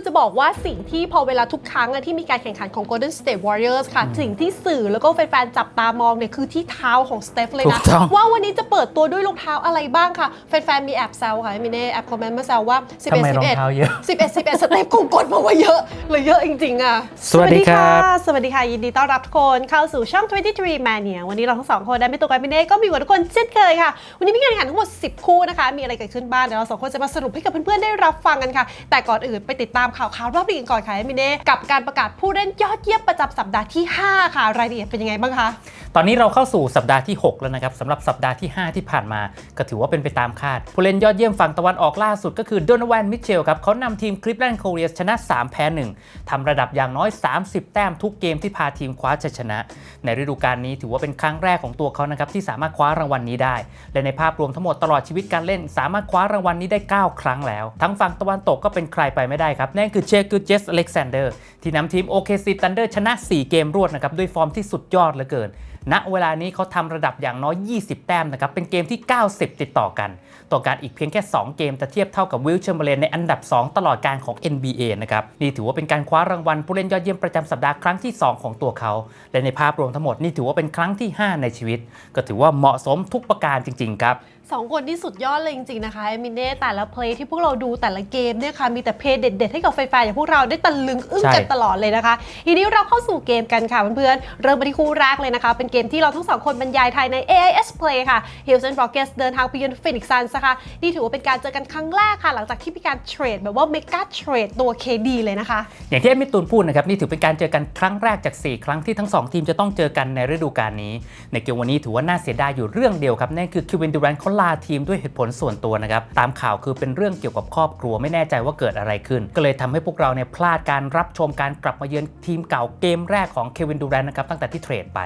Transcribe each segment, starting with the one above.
คือจะบอกว่าสิ่งที่พอเวลาทุกครั้งอะที่มีการแข่งขันของ Golden State Warriors ค่ะ สิ่งที่สื่อแล้วก็แฟนๆจับตามองเนี่ยคือที่เท้าของสเตฟเลยถูนะกต้อง ว่าวันนี้จะเปิดตัวด้วยรองเท้าอะไรบ้างค่ะ แฟนๆมีแอบแซวค่ะมิเน่แอบคอมเมนต์มาแซวว่า 11 ทำไมรองเท้าเยอะ 11 11 11สเตฟคงกดมาว่าเยอะเลยเยอะจริงๆอะสวัสดีครับ สวัสดีค่ะ ยินดีต้อนรับทุกคนเข้าสู่ช่อง 23 Mania วันนี้เราทั้งสองคนได้ไม่ตัวกันมิเน่ก็มีกับทุกคนเช่นเคยค่ะ วันนี้มีการแข่งขันทั้งหมด 10 คู่นะคะ มีอะไรเกิดขึ้นบ้างเดี๋ยวเราสองคนจะมาสรุปให้กับเพื่อนๆได้รับฟังกันค่ะ แต่ก่อนอื่นไปติดตามข่าวข่าวรอบลีกกันก่อนค่ะมินเน่กับการประกาศผู้เล่นยอดเยี่ยมประจำสัปดาห์ที่ 5 ค่ะ รายละเอียดเป็นยังไงบ้างคะตอนนี้เราเข้าสู่สัปดาห์ที่ 6 แล้วนะครับสำหรับสัปดาห์ที่ 5 ที่ผ่านมา ก็ถือว่าเป็นไปตามคาด ผู้เล่นยอดเยี่ยมฝั่งตะวันออกล่าสุดก็คือโดนแวนมิเชลครับเขานำทีมคลิปแลนด์โคเรียชนะ 3 แพ้ 1ทำระดับอย่างน้อย 30 แต้มทุกเกมที่พาทีมคว้าชัยชนะ ในฤดูกาลนี้ถือว่าเป็นครั้งแรกของตัวเขานะครับที่สามารถคว้ารางวัลนี้ได้ และในภาพรวมทั้งหมดตลอดชีวิตการเล่น สามารถคว้ารางวัลนี้ได้ 9 ครั้งแล้ว ทั้งฝั่งตะวันตกก็เป็นใครไปไม่ได้ครับนั่นคือเชคกิลเจสอเล็กซานเดอร์ที่นำทีม OKC Thunder ชนะ 4 เกมรวดนะครับด้วยฟอร์มที่สุดยอดเหลือเกินณเวลานี้เขาทำระดับอย่างน้อย 20 แต้มนะครับเป็นเกมที่ 90 ติดต่อกันต่อการอีกเพียงแค่ 2 เกมจะเทียบเท่ากับวิลเชอร์เบเลนในอันดับ 2 ตลอดการของ NBA นะครับนี่ถือว่าเป็นการคว้ารางวัลผู้เล่นยอดเยี่ยมประจำสัปดาห์ครั้งที่ 2 ของตัวเขา และในภาพรวมทั้งหมดนี่ถือว่าเป็นครั้งที่ 5 ในชีวิต ก็ถือว่าเหมาะสมทุกประการจริงๆครับ สองคนที่สุดยอดเลยจริงๆนะคะมินเน่แต่ละเพลย์ที่พวกเราดูแต่ละเกมเนี่ยค่ะมีแต่เพลย์เด็ดๆ ให้กับแฟนๆอย่างพวกเราได้ตะลึงอึ้งกันตลอดเลยนะคะ ทีนี้เราเข้าสู่เกมกันค่ะเพื่อนๆเริ่มไปที่คู่แรกเลยนะคะ เป็นเกมที่เราทั้งสองคนบรรยายไทยใน AIS Play ค่ะ Houston Rockets เดินทางไปเยือน Phoenix Suns นะคะนี่ถือว่าเป็นการเจอกันครั้งแรกค่ะ หลังจากที่มีการเทรดแบบว่า mega trade ตัว KD เลยนะคะ อย่างที่เอ็มมิตูนพูดนะครับนี่ถือเป็นการเจอกันครั้งแรกจาก 4 ครั้งที่ทั้ง 2 ทีมจะต้องเจอกันในฤดูกาลนี้ ในเกมวันนี้ถือว่าน่าเสียดายอยู่เรื่องเดียวครับนั่นคือคิวเวนดูแรนเขาลาทีมด้วยเหตุผลส่วนตัวนะครับ ตามข่าวคือเป็นเรื่องเกี่ยวกับครอบครัวไม่แน่ใจว่าเกิดอะไรขึ้น ก็เลยทำให้พวกเราเนี่ยพลาดการรับชมการกลับมาเยือนทีมเก่าเกมแรกของเควินดูแรนนะครับตั้งแต่ที่เทรดไป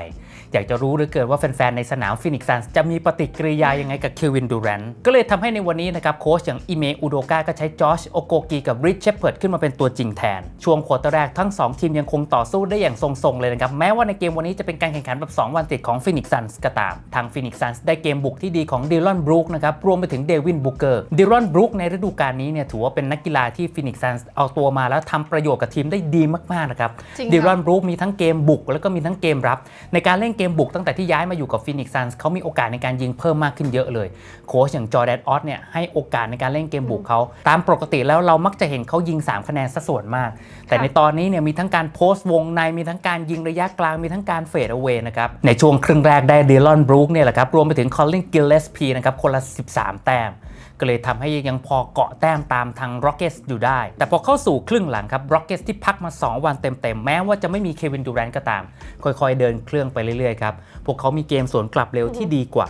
อยากจะรู้เหลือเกินว่าแฟนๆในสนามฟินิกซ์ซันจะมีปฏิกิริยายังไงกับเควินดูแรนก็เลยทำให้ในวันนี้นะครับโค้ชอย่างอิเมอุโดกาก็ใช้จอชโอโกกีกับริชเชปเพิร์ดขึ้นมาเป็นตัวจริงแทน ช่วงควอเตอร์แรกทั้ง 2 ทีมยังคงต่อสู้ได้อย่างทรงๆเลยนะครับแม้ว่าในเกมวันนี้จะเป็นการแข่งขันแบบ2วันติดของฟินิกซ์ซันก็ตามทางฟินิกซ์ซันได้เกมบุกที่ดีของดิลอนบรูคนะครับรวมไปถึงเดวินบุกเกอร์ดิลอนบรูคในฤดูกาลนี้เนี่ยถือว่าเป็นนักกีฬาที่ฟินิกซ์ซันเอาตัวมาแล้วทำประโยชน์กับทีมได้ดีมากๆนะครับจริงค่ะดิลอนบรูคมีทั้งเกมบุก แล้วก็มีทั้งเกมรับ ในการเล่นเกมบุกตั้งแต่ที่ย้ายมาอยู่กับฟินิกซ์ซันส์เขามีโอกาสในการยิงเพิ่มมากขึ้นเยอะเลยโค้ชอย่างจอร์แดนออสเนี่ยให้โอกาสในการเล่นเกมบุกเขาตามปกติแล้วเรามักจะเห็นเขายิง 3 คะแนนซะส่วนมาก แต่ในตอนนี้เนี่ยมีทั้งการโพสต์วงในมีทั้งการยิงระยะกลางมีทั้งการเฟดเอาเวนะครับในช่วงครึ่งแรกได้ดิลอนบรูคเนี่ยแหละครับรวมไปถึงคอลลินกิลเลสพีนะครับคนละ 13 แต้ม ก็เลยทำให้ยังพอเกาะแต้มตามทาง r o c k e t อยู่ได้ แต่พอเข้าสู่ครึ่งหลังครับ r o c k e t ที่พักมา 2 วันเต็มๆ แม้ว่าจะไม่มีเควินดูแรนก็ตาม ค่อยๆ เดินเครื่องไปเรื่อยๆ ครับ พวกเขามีเกมสวนกลับเร็วที่ดีกว่า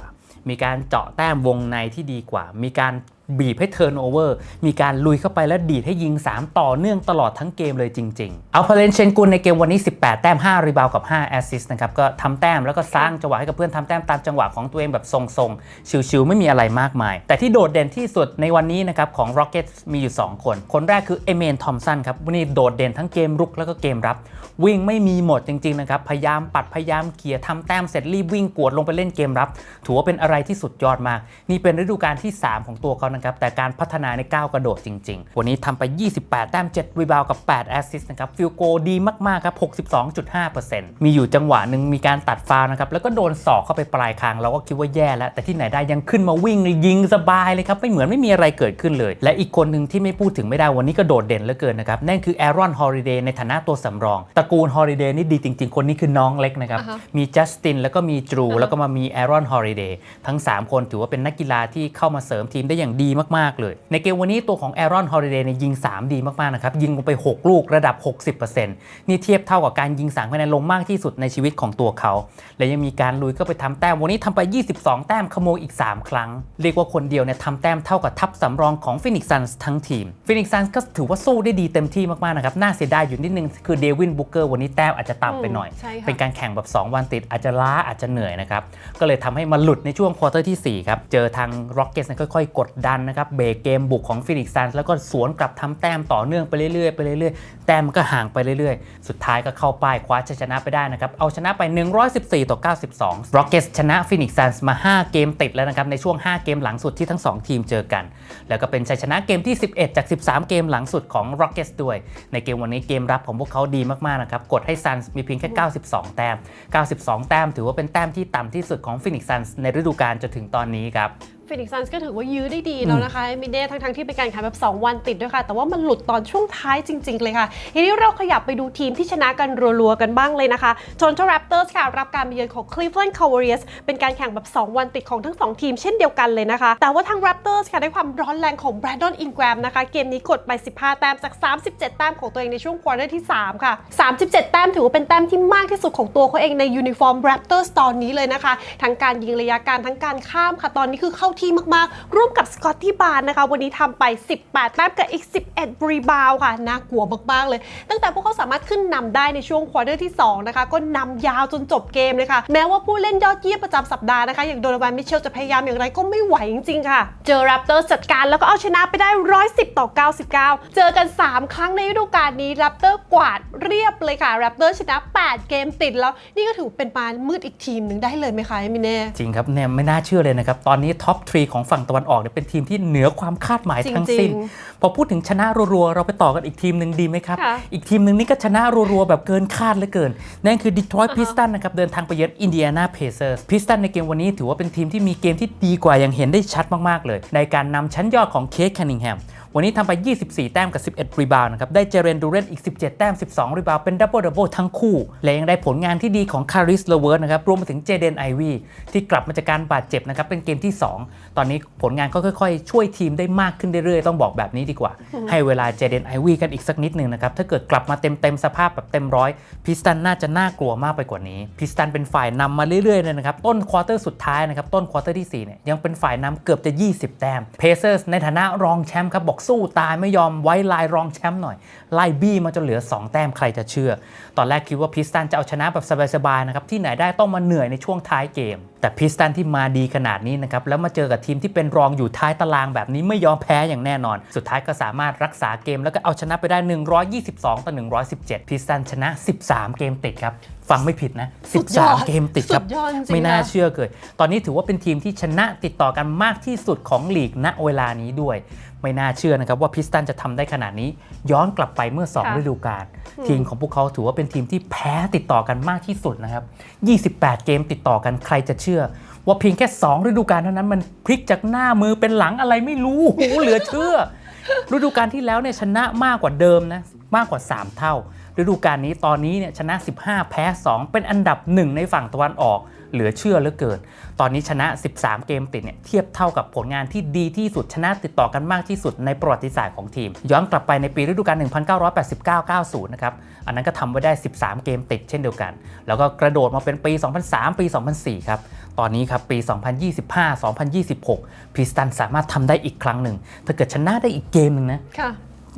มีการเจาะแต้มวงในที่ดีกว่า มีการ บีบให้เทิร์นโอเวอร์มีการลุยเข้าไปแล้วดีดให้ยิง 3 ต่อเนื่องตลอดทั้งเกมเลยจริง ๆ เอาพาเลนเชนกุลในเกมวันนี้ 18 แต้ม 5 รีบาวกับ 5 แอสซิสต์นะครับ ก็ทำแต้มแล้วก็สร้างจังหวะให้กับเพื่อนทำแต้มตามจังหวะของตัวเองแบบทรงๆ ชิวๆ ไม่มีอะไรมากมาย แต่ที่โดดเด่นที่สุดในวันนี้นะครับของ Rocket มีอยู่ 2 คน คนแรกคือเอเมนทอมสันครับวันนี้โดดเด่นทั้งเกมรุกแล้วก็เกมรับ วิ่งไม่มีหมดจริงๆนะครับพยายามปัดพยายามเขี่ยทำแต้มเสร็จรีบวิ่งกวดลงไปเล่นเกมรับ ถือว่าเป็นอะไรที่สุดยอดมาก นี่เป็นฤดูกาลที่ 3 ของตัวเขานะครับ แต่การพัฒนาในก้าวกระโดดจริง ๆ วันนี้ทำไป 28 แต้ม 7 รีบาวกับ 8 แอสซิสต์นะครับ ฟิลโกดีมาก ๆ ครับ 62.5%มีอยู่จังหวะหนึ่งมีการตัดฟาวล์นะครับ แล้วก็โดนศอกเข้าไปปลายคาง เราก็คิดว่าแย่แล้ว แต่ที่ไหนได้ยังขึ้นมาวิ่งยิงสบายเลยครับ ไม่เหมือนไม่มีอะไรเกิดขึ้นเลย และอีกคนหนึ่งที่ไม่พูดถึงไม่ได้วันนี้ก็โดดเด่นเหลือเกินนะครับ นั่นคือแอรอน ฮอริเดย์ในฐานะตัวสำรอง ตระกูล ฮอริเดย์นี่ดีจริง ๆ คนนี้คือน้องเล็กนะครับอ่าฮะมีจัสตินแล้วก็มีจรูอ่าฮะแล้วก็มามีแอรอน ฮอริเดย์ทั้ง 3 คนถือว่าเป็นนักกีฬาที่เข้ามาเสริมทีมได้อย่างดีีมาก ๆ เลย ในเกมวันนี้ตัวของแอรอนฮอริเดย์เนี่ยยิง 3 ดีมาก ๆ นะครับ ยิงลงไป 6 ลูกระดับ 60%นี่เทียบเท่ากับการยิง3คะแนนลงมากที่สุดในชีวิตของตัวเขา และยังมีการลุยก็ไปทำแต้มวันนี้ทำไป 22 แต้มขโมยอีก 3 ครั้ง เรียกว่าคนเดียวเนี่ยทำแต้มเท่ากับทัพสำรองของฟินิกซ์ซันส์ทั้งทีมฟินิกซ์ซันส์ก็ถือว่าสู้ได้ดีเต็มที่มากๆนะครับน่าเสียดายอยู่นิดนึงคือเดวินบุกเกอร์วันนี้แต้มอาจจะต่ำไปหน่อย เป็นการแข่งแบบ 2 วันติดอาจจะล้าอาจจะเหนื่อยนะครับก็เลยทำให้มาหลุดในช่วงควอเตอร์ที่4ครับเจอทาง Rockets เนี่ยค่อยๆ กดดันันนะครับเบรกเกมบุกของฟินิกซ์ซันแล้วก็สวนกลับทำแต้มต่อเนื่องไปเรื่อยๆไปเรื่อยๆ แต้มมันก็ห่างไปเรื่อยๆ สุดท้ายก็เข้าป้ายคว้าชัยชนะไปได้นะครับ เอาชนะไป 114 ต่อ 92 Rockets ชนะฟินิกซ์ซันมา 5 เกมติดแล้วนะครับ ในช่วง 5 เกมหลังสุดที่ทั้ง 2 ทีมเจอกัน แล้วก็เป็นชัยชนะเกมที่ 11 จาก 13 เกมหลังสุดของ Rockets ด้วย ในเกมวันนี้เกมรับของพวกเขาดีมากๆนะครับกดให้ Suns มีเพียงแค่ 92 แต้ม 92 แต้ม ถือว่าเป็นแต้มที่ต่ำที่สุดของ Phoenix Suns ในฤดูกาลจนถึงตอนนี้ครับ ฟินิกซ์ซันส์ก็ถือว่ายื้อได้ดีแล้วนะคะเอมิเดทั้งทั้งๆที่เป็นการแข่งแบบ 2 วันติดด้วยค่ะ แต่ว่ามันหลุดตอนช่วงท้ายจริง ๆ เลยค่ะ ทีนี้เราขยับไปดูทีมที่ชนะกันรัวๆกันบ้างเลยนะคะ Toronto Raptors ค่ะรับการมาเยือนของ Cleveland Cavaliers เป็นการแข่งแบบ 2 วันติดของทั้ง 2 ทีมเช่นเดียวกันเลยนะคะ แต่ว่าทาง Raptors ค่ะได้ความร้อนแรงของ Brandon Ingram นะคะ เกมนี้กดไป 15 แต้มจาก 37 แต้มของตัวเองในช่วงควอเตอร์ที่ 3 ค่ะ 37 แต้มถือว่าเป็นแต้มที่มากที่สุดของตัวเขาเองในยูนิฟอร์ม Raptors ตอนนี้เลยนะคะทั้งการยิงระยะการทั้งการข้ามค่ะตอนนี้คือเข้าที่มากๆ ร่วมกับสกอตตี้บาร์นะคะ วันนี้ทำไป 18 แต้มกับอีก 11 รีบาวค่ะ น่ากลัวมากๆเลย ตั้งแต่พวกเขาสามารถขึ้นนำได้ในช่วงควอเตอร์ที่ 2 นะคะ ก็นำยาวจนจบเกมเลยค่ะ แม้ว่าผู้เล่นยอดเยี่ยมประจำสัปดาห์นะคะ อย่างโดนวันมิเชลจะพยายามอย่างไรก็ไม่ไหวจริงๆค่ะ เจอ Raptors จัดการแล้วก็เอาชนะไปได้ 110 ต่อ 99 เจอกัน 3 ครั้งในฤดูกาลนี้ Raptor กวาดเรียบเลยค่ะ Raptor ชนะ 8 เกมติดแล้ว นี่ก็ถือเป็นมารมืดอีกทีมหนึ่งได้เลยไหมคะมิเน่จริงครับเนี่ยไม่น่าเชื่อเลยนะครับ ตอนนี้ท็อปทรีของฝั่งตะวันออกเนี่ยเป็นทีมที่เหนือความคาดหมายทั้งสิ้นจริงพอพูดถึงชนะรัวๆ เราไปต่อกันอีกทีมหนึ่งดีไหมครับค่ะอีกทีมหนึ่งนี่ก็ชนะรัวๆ แบบเกินคาดเหลือเกิน นั่นคือ Detroit Pistons นะครับ เดินทางไปเยือน Indiana Pacers Pistons ในเกมวันนี้ถือว่าเป็นทีมที่มีเกมที่ดีกว่าอย่างเห็นได้ชัดมากๆเลย ในการนำชั้นยอดของเค c แคนนิงแฮม วันนี้ทำไป 24 แต้มกับ 11 รีบาวด์นะครับ ได้เจเรนดูเรนอีก 17 แต้ม 12 รีบาวด์เป็นดับเบิลดับเบิลทั้งคู่ และยังได้ผลงานที่ดีของคาริสเลเวิร์ดนะครับ รวมไปถึงเจเดนไอวีที่กลับมาจากการบาดเจ็บนะครับ เป็นเกมที่ 2 ตอนนี้ผลงานก็ค่อยๆ ช่วยทีมได้มากขึ้นเรื่อยๆ ต้องบอกแบบนี้ดีกว่า ให้เวลาเจเดนไอวีกันอีกสักนิดหนึ่งนะครับ ถ้าเกิดกลับมาเต็มๆ สภาพแบบเต็มร้อยพิสตันน่าจะน่ากลัวมากไปกว่านี้ พิสตันเป็นฝ่ายนำมาเรื่อยๆเลยนะครับ ต้นควอเตอร์สุดท้ายนะครับ ต้นควอเตอร์ที่สี่เนี่ยยังเป็นฝ่ายนำเกือบจะ 20 แต้มเพเซอร์สในฐานะรองแชมป์ครับบอกสู้ตายไม่ยอมไว้ลายรองแชมป์หน่อย ไล่บี้มาจนเหลือ 2 แต้มใครจะเชื่อ ตอนแรกคิดว่าพิสตันจะเอาชนะแบบสบายๆนะครับที่ไหนได้ต้องมาเหนื่อยในช่วงท้ายเกม แต่พิสตันที่มาดีขนาดนี้นะครับแล้วมาเจอกับทีมที่เป็นรองอยู่ท้ายตารางแบบนี้ไม่ยอมแพ้อย่างแน่นอน สุดท้ายก็สามารถรักษาเกม แล้วก็เอาชนะไปได้ 122ต่อ117 พิสตันชนะ 13 เกมติดครับฟังไม่ผิดนะสุดยอด13 เกมติดครับสุดยอดจริงๆไม่น่านะเชื่อเกินตอนนี้ถือว่าเป็นทีมที่ชนะติดต่อกันมากที่สุดของลีกณเวลานี้ด้วย ไม่น่าเชื่อนะครับว่าพิสตันจะทำได้ขนาดนี้ ย้อนกลับไปเมื่อ 2 ฤดูกาลทีมของพวกเขาถือว่าเป็นทีมที่แพ้ติดต่อกันมากที่สุดนะครับ 28 เกมติดต่อกันใครจะเชื่อ ว่าเพียงแค่ 2 ฤดูกาลเท่านั้นมันพลิกจากหน้ามือเป็นหลังอะไรไม่รู้โหเหลือเชื่อ ฤดูกาลที่แล้วเนี่ยชนะมากกว่าเดิมนะมากกว่า 3 เท่า ฤดูกาลนี้ตอนนี้เนี่ยชนะ 15 แพ้ 2 เป็นอันดับหนึ่งในฝั่งตะวันออก เหลือเชื่อเหลือเกิน ตอนนี้ชนะ 13 เกมติดเนี่ยเทียบเท่ากับผลงานที่ดีที่สุดชนะติดต่อกันมากที่สุดในประวัติศาสตร์ของทีม ย้อนกลับไปในปีฤดูกาล 1989-90 นะครับ อันนั้นก็ทำไว้ได้ 13 เกมติดเช่นเดียวกัน แล้วก็กระโดดมาเป็นปี 2003 ปี 2004 ครับ ตอนนี้ครับปี 2025-2026 พิสตันสามารถทำได้อีกครั้งหนึ่ง ถ้าเกิดชนะได้อีกเกมหนึ่งนะะ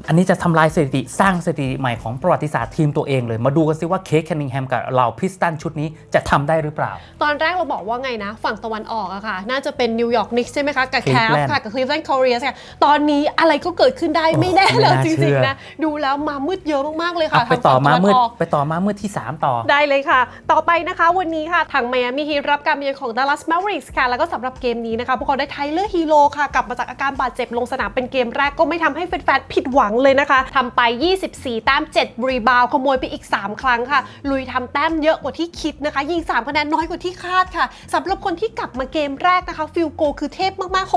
อันนี้จะทำลายสถิติสร้างสถิติใหม่ของประวัติศาสตร์ทีมตัวเองเลย มาดูกันซิว่าเคคแคนนิงแฮมกับเราพิสตันชุดนี้จะทำได้หรือเปล่า ตอนแรกเราบอกว่าไงนะ ฝั่งตะวันออกอะค่ะ น่าจะเป็นนิวยอร์กนิกใช่ไหมคะ กับแคฟ Cleveland ค่ะ กับคลีฟแลนด์คอรียสค่ะ ตอนนี้อะไรก็เกิดขึ้นได้ไม่แน่โอ้แล้วไม่น่าจเชื่ริงอๆนะ ดูแล้วมามืดเยอะมากๆเลยค่ะอะไปต่อมาทงฝั่งมืดตะวันกไปต่อมามืดที่ 3 ต่อ ได้เลยค่ะ ต่อไปนะคะวันนี้ค่ะทาง Miami Heat รับการมาเยือนของ Dallas Mavericks ค่ะ แล้วก็สำหรับเกมนี้นะคะพวกเขาได้ไทเลอร์ฮีโร่ค่ะกลับมาจากอาการบาดเจ็บลงสนามเป็นเกมแรกก็ไม่ทำให้แฟนๆผิดหวังเลยนะคะทำไป 24 แต้ม 7 รีบาวขโมยไปอีก 3 ครั้งค่ะ ลุยทำแต้มเยอะกว่าที่คิดนะคะ ยิง 3 คะแนนน้อยกว่าที่คาดค่ะสำหรับคนที่กลับมาเกมแรกนะคะ ฟิลโกคือเทพมากๆ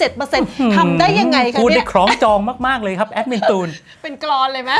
66.7%ทำได้ยังไงคะพูดเนี่ได้ยคล้องจองมาก ๆ เลยครับ แอดมินตูน เป็นกรอนเลยไหม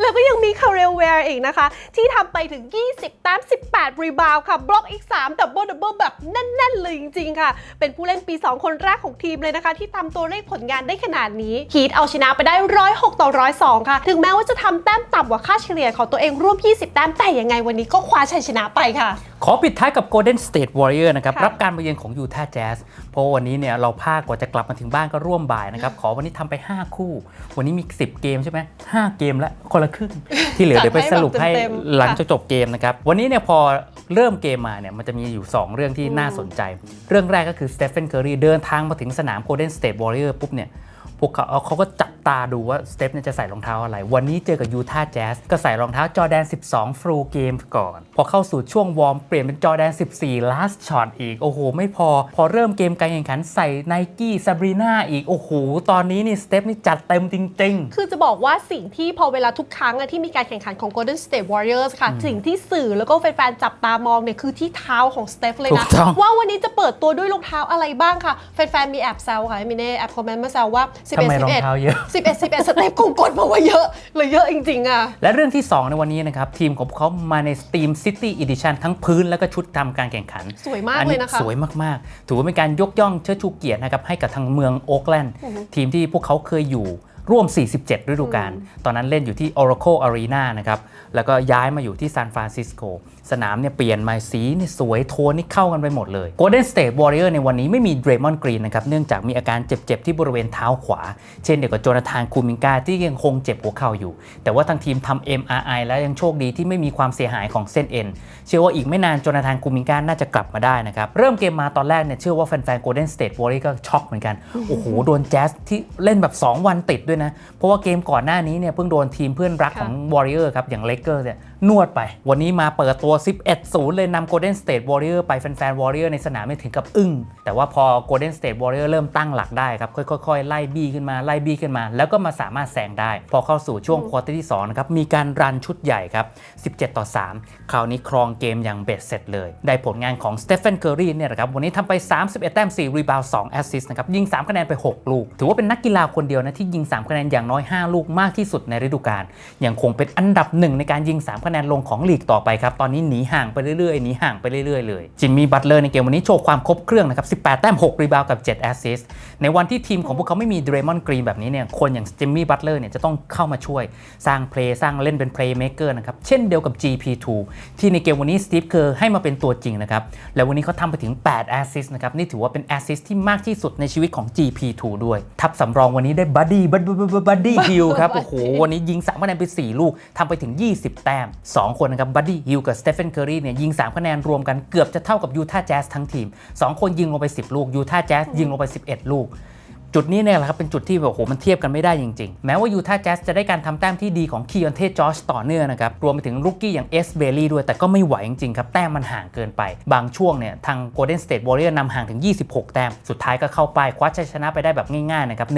แล้วก็ยังมีคาเรลแวร์อีกนะคะ ที่ทำไปถึง 20 แต้ม 18 รีบาวค่ะ บล็อกอีก 3 ดับเบิลดับเบิลแบบแน่น ๆ เลยจริง ๆ ค่ะ เป็นผู้เล่นปี 2 คนแรกของทีมเลยนะคะ ที่ทำตัวเลขผลงานได้ขนาดนี้ฮีทเอาชนะไปได้ 106 ต่อ 102 ค่ะ ถึงแม้ว่าจะทำแต้มต่ำกว่าค่าเฉลี่ยของตัวเองร่วม 20 แต้ม แต่ยังไงวันนี้ก็คว้าชัยชนะไปค่ะ ขอปิดท้ายกับ Golden State Warrior นะครับค่ะรับการมาเยือนของ Utah Jazz เพราะวันนี้เนี่ยเราพากกว่าจะกลับมาถึงบ้านก็ร่วมบ่ายนะครับ ขอวันนี้ทำไป 5 คู่ วันนี้มี 10 เกมใช่ไหม5เกมละคนละครึ่ง ที่เหลือเดี๋ยวไปสรุปให้จัดให้แบบเต็มๆหลังค่ะจากจบเกมนะครับ วันนี้เนี่ยพอเริ่มเกมมาเนี่ยมันจะมีอยู่ 2 เรื่องที่น่าสนใจ เรื่องแรกก็คือสเตฟ h นเคอรีเดินทางมาถึงสนาม Golden State Warrior ปุ๊บเนี่ยพวกเขาเขาก็จับ ตาดูว่าสเตฟเนี่ยจะใส่รองเท้าอะไร วันนี้เจอกับยูทาห์แจ๊สก็ใส่รองเท้าจอแดน 12 ฟรูเกมก่อน พอเข้าสู่ช่วงวอร์มเปลี่ยนเป็นจอแดน 14 last shot อีก โอ้โห ไม่พอ พอเริ่มเกมการแข่งขันใส่ไนกี้ซาบรีนาอีก โอ้โห ตอนนี้นี่สเตฟนี่จัดเต็มจริง ๆ คือจะบอกว่าสิ่งที่พอเวลาทุกครั้งอะที่มีการแข่งขันของ Golden State Warriors ค่ะ สิ่งที่สื่อแล้วก็แฟนๆจับตามองเนี่ยคือที่เท้าของสเตฟเลยถูนะกต้อง ว่าวันนี้จะเปิดตัวด้วยรองเท้าอะไรบ้างค่ะแฟนๆมีแอบแซวค่ะมิเน่แอบคอมเมนต์มาแซวว่า11 ทำไมรองเท้าเยอะ11 11 11สเตฟคงกดมาว่าเยอะเลยเยอะจริงๆอะและเรื่องที่ 2 ในวันนี้นะครับ ทีมของพวกเขามาใน Steam City Edition ทั้งพื้นและก็ชุดทำการแข่งขัน สวยมากอัเลยนะคะสวยมากๆ ถือว่าเป็นการยกย่องเชิดชูเกียรตินะครับให้กับทางเมืองโอ๊กแลนด์ทีมที่พวกเขาเคยอยู่ ร่วม 47 ฤดูกาล ตอนนั้นเล่นอยู่ที่ Oracle Arena นะครับ แล้วก็ย้ายมาอยู่ที่ซานฟรานซิสโก สนามเนี่ยเปลี่ยนมาสีนี่สวยโทนนี่เข้ากันไปหมดเลย Golden State Warrior ในวันนี้ไม่มี Draymond Green นะครับ เนื่องจากมีอาการเจ็บๆ ที่บริเวณเท้าขวา เช่นเดียวกับโจนาธานคูมิงกาที่ยังคงเจ็บหัวเข่าอยู่ แต่ว่าทางทีมทำ MRI แล้วยังโชคดีที่ไม่มีความเสียหายของเส้นเอ็น เชื่อว่าอีกไม่นานโจนาธานคูมิงกาน่าจะกลับมาได้นะครับ เริ่มเกมมาตอนแรกเนี่ยเชื่อว่าแฟนๆ Golden State Warrior ก็ช็อกเหมือนกัน โอ้โห โดนแจ๊สที่เล่นแบบ 2 วันติดด้วยนะ เพราะว่าเกมก่อนหน้านี้เนี่ยเพิ่งโดนทีมเพื่อนรักค่ะของ Warrior ครับอย่าง Lakers เนี่ยนวดไป วันนี้มาเปิดตัว 11-0 เลยนำ Golden State Warrior ไปแฟนๆ Warrior ในสนามไม่ถึงกับอึ้ง แต่ว่าพอ Golden State Warrior เริ่มตั้งหลักได้ครับ ค่อยๆ ไล่บี้ขึ้นมาไล่บี้ขึ้นมา แล้วก็มาสามารถแซงได้ พอเข้าสู่ช่วงควอเตอร์ที่2นะครับ มีการรันชุดใหญ่ครับ 17 ต่อ 3 คราวนี้ครองเกมอย่างเบ็ดเสร็จเลย ได้ผลงานของสเตฟ h นเคอรีเนี่ยนะครับวันนี้ทำไป 31 แต้ม 4 รีบาวด์2แอสซิสต์นะครับยิง 3 คะแนนไป 6 ลูก ถือว่าเป็นนักกีฬาคนเดียวนะที่ยิง 3 คะแนนอย่างน้อย 5 ลูกมากที่สุดในฤดูกาลยังคงเป็นอันดับหนึ่งในการยิง3คะแนนลงของลีกต่อไปครับ ตอนนี้หนีห่างไปเรื่อยๆ หนีห่างไปเรื่อยๆ เลย จิมมี่บัตเลอร์ในเกมวันนี้โชว์ความครบเครื่องนะครับ 18 แต้ม 6 รีบาวกับ 7 แอสซิสต์ ในวันที่ทีมของพวกเขาไม่มีเดรมอนกรีนแบบนี้เนี่ย คนอย่างจิมมี่บัตเลอร์เนี่ยจะต้องเข้ามาช่วย สร้างเพลย์สร้างเล่นเป็นเพลย์เม k เกอร์นะครับ เช่นเดียวกับ GP2 ที่ในเกมวันนี้สตีฟเคอร์ให้มาเป็นตัวจริงนะครับ แล้ววันนี้เขาทำไปถึง 8 แอสซิสต์นะครับ นี่ถือว่าเป็นแอสซิสต์ที่มากที่สุดในชีวิตของ GP2 ด้วย ทับสำรองวันนี้ได้บัดดี้บัดบัดดี้ฮิลครับ โอ้โห วันนี้ยิง3คะแนนไป 4 ลูกทำไปถึง 20 แต้ม 2 คนนะครับบัดดี้ฮิลกับสเตฟ h นเคอรีเนี่ยยิง 3 คะแนนรวมกันเกือบจะเท่ากับยูทาห์แจ๊สทั้งทีม 2 คนยิงลงไป 10 ลูกยูทาห์แจ๊สยิงลงไป 11 ลูก จุดนี้เนี่ยแหละครับเป็นจุดที่แบบโอ้โหมันเทียบกันไม่ได้จริงๆ แม้ว่ายูทาห์แจ๊สจะได้การทำแต้มที่ดีของคีออนเทจอชต่อเนื่องนะครับรวมไปถึงลูกกี้อย่างเอสเบลลี่ด้วยแต่ก็ไม่ไหวจริงๆครับแต้มมันห่างเกินไป บางช่วงเนี่ยทาง Golden State Warrior นำห่างถึง 26 แต้มสุดท้ายก็เข้าไปคว้าชัยชนะไปได้แบบง่ายๆนะครับ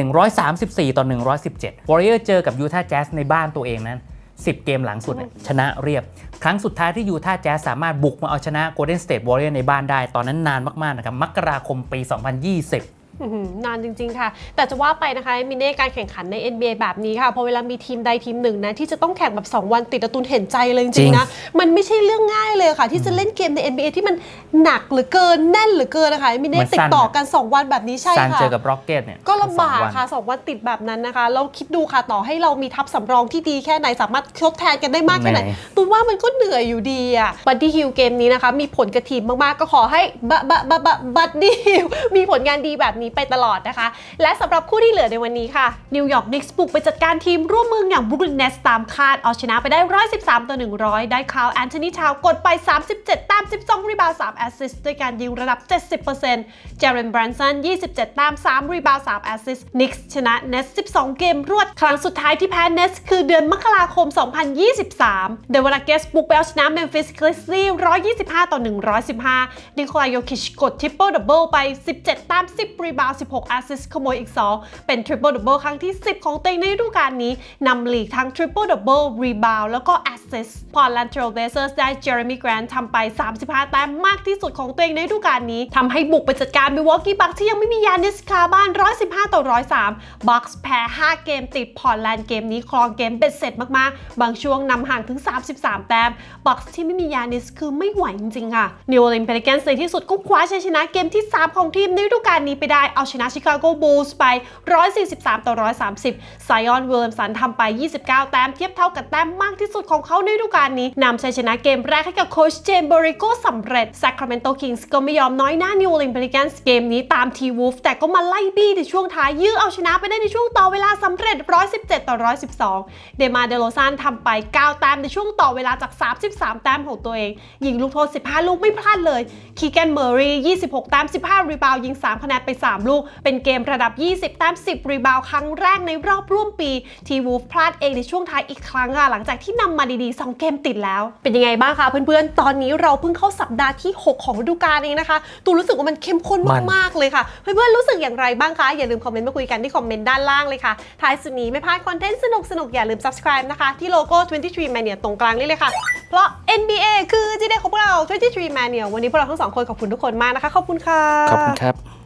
134 ต่อ 117 Warrior เจอกับยูทาห์แจ๊สในบ้านตัวเองนั้น 10 เกมหลังสุดเนี่ยชนะเรียบ ครั้งสุดท้ายที่ยูทาห์แจ๊สสามารถบุกมาเอาชนะ Golden State Warrior ในบ้านได้ ตอนนั้นนานมากๆนะครับมกราคมปี 2020 อื้อหือนานจริงๆค่ะ แต่จะว่าไปนะคะมินเน่การแข่งขันใน NBA แบบนี้ค่ะ พอเวลามีทีมใดทีมหนึ่งนะ ที่จะต้องแข่งแบบ 2 วันติดอะตุนเห็นใจเลยจจริริงงๆนะ มันไม่ใช่เรื่องง่ายเลยค่ะ ที่จะเล่นเกมใน NBA ที่มันหนักเหลือเกินแน่นเหลือเกินนะคะมินเน่ติดต่อกัน 2 วันแบบนี้ใช่ซานค่ะ เจอกับร็อกเก็ตเนี่ยก็ลำบากสองวัน ค่ะ 2 วันติดแบบนั้นนะคะ แล้วคิดดูค่ะต่อให้เรามีทัพสำรองที่ดีแค่ไหน สามารถทดแทนกันได้มากแค่ไหน ไหน ตูนว่ามันก็เหนื่อยอยู่ดีอะบัดดี้ฮิลเกมนี้นะคะ มีผลกระทีมมาก ๆ ก็ขอให้บะบะบะบะบัดดี้ฮิลมีผลงานดีแบบนี้ี้ไปตลอดนะคะ และสำหรับคู่ที่เหลือในวันนี้ค่ะนิวยอร์กนิกส์บุกไปจัดการทีมร่วมมืออย่างบรูคลินเนสตามคาดเอาชนะไปได้ 113 ต่อ 100 ได้คาวแอนโทนีชาวกดไป 37ต้ม12 รีบาว 3 แอสซิสต์ด้วยการยิงระดับ 70%เจเรนบรันสัน 27ต้ม3 รีบาว 3 แอสซิสต์นิกส์ชนะเนส 12 เกมรวด ครั้งสุดท้ายที่แพ้เนสคือเดือนมกราคม 2023 เดวลาเกสบุกไปเอาชนะเมมฟิสคริสลี่125 ต่อ 115นิโคลายโยคิชกดทริปเปิลดับเบิลไป 17ต้ม10 รีบาว 16 แอสซิสต์ขโมยอีก 2 เป็นทริปเปิลดับเบิลครั้งที่ 10 ของตัวเองในฤดูกาลนี้นำลีกทั้งทริปเปิลดับเบิลรีบาวแล้วก็แอสซิสต์พอร์แลนด์เทรลเบเซอร์สได้เจอร์มี่แกรนท์ทำไป 35 แต้มมากที่สุดของตัวเองในฤดูกาลนี้ทำให้บุกไปจัดการมิวอกกี้บัคที่ยังไม่มียานิสคาบ้าน 115 ต่อ 103บัคส์แพ้ 5 เกมติดพอร์แลนด์เกมนี้ครองเกมเบ็ดเสร็จมากๆ บางช่วงนำห่างถึง 33 แต้มบัคส์ที่ไม่มียานิสคือไม่ไหวจริงๆค่ะนิวออร์ลีนเพลิแกนส์ในที่สุดก็คว้าชัยชนะเกมที่ 3 ของทีมในฤดูกาลนี้ไปได้เอาชนะชิคาโกบูลส์ไป 143 ต่อ 130 ไซออนเวิลเลมสันทำไป 29 แต้มเทียบเท่ากับแต้มมากที่สุดของเขาในฤดูกาลนี้นำชัยชนะเกมแรกให้กับโค้ชเจมส์บริโกสำเร็จ Sacramento Kings ก็ไม่ยอมน้อยหน้า New Orleans Pelicans เกมนี้ตามทีวูฟแต่ก็มาไล่บี้ในช่วงท้ายยื้อเอาชนะไปได้ในช่วงต่อเวลาสำเร็จ 117 ต่อ 112 เดมาเดโลซานทำไป 9 แต้มในช่วงต่อเวลาจาก 33 แต้มของตัวเอง ยิงลูกโทษ 15 ลูกไม่พลาดเลย คีแกนเมอร์รี26 แต้ม 15 รีบาวยิง 3 คะแนนไป 3ลูก เป็นเกมระดับ 20 แต้ม 10 รีบาวครั้งแรกในรอบร่วมปี ทีวูฟพลาดเองในช่วงท้ายอีกครั้งค่ะหลังจากที่นำมาดีๆ 2 เกมติดแล้ว เป็นยังไงบ้างคะเพื่อนๆ ตอนนี้เราเพิ่งเข้าสัปดาห์ที่ 6 ของฤดูกาลเองนะคะ ตูรู้สึกว่ามันเข้มข้นมันมากๆเลยค่ะ เพื่อนๆ รู้สึกอย่างไรบ้างคะ อย่าลืมคอมเมนต์มาคุยกันที่คอมเมนต์ด้านล่างเลยค่ะ ท้ายสุดนี้ไม่พลาดคอนเทนต์สนุกๆ อย่าลืม subscribe นะคะ ที่โลโก้ 23 Mania ตรงกลางนี่เลยค่ะ เพราะ NBA คือจีเดของพวกเรา 23 Mania วันนี้พวกเราทั้งสองคนขอบคุณทุกคนมากนะคะ ขอบคุณค่ะ ขอบคุณครับ